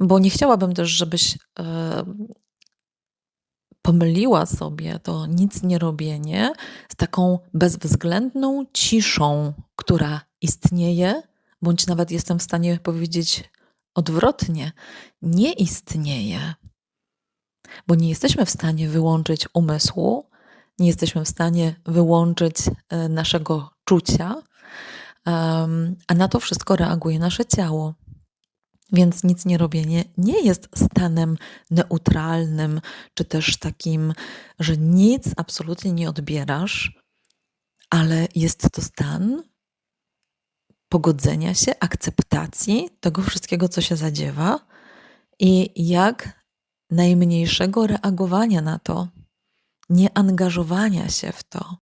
Bo nie chciałabym też, żebyś, em pomyliła sobie to nicnierobienie z taką bezwzględną ciszą, która istnieje, bądź nawet jestem w stanie powiedzieć odwrotnie, nie istnieje. Bo nie jesteśmy w stanie wyłączyć umysłu, nie jesteśmy w stanie wyłączyć, e, naszego czucia, a na to wszystko reaguje nasze ciało. Więc nicnierobienie nie jest stanem neutralnym, czy też takim, że nic absolutnie nie odbierasz, ale jest to stan pogodzenia się, akceptacji tego wszystkiego, co się zadziewa i jak najmniejszego reagowania na to, nie angażowania się w to.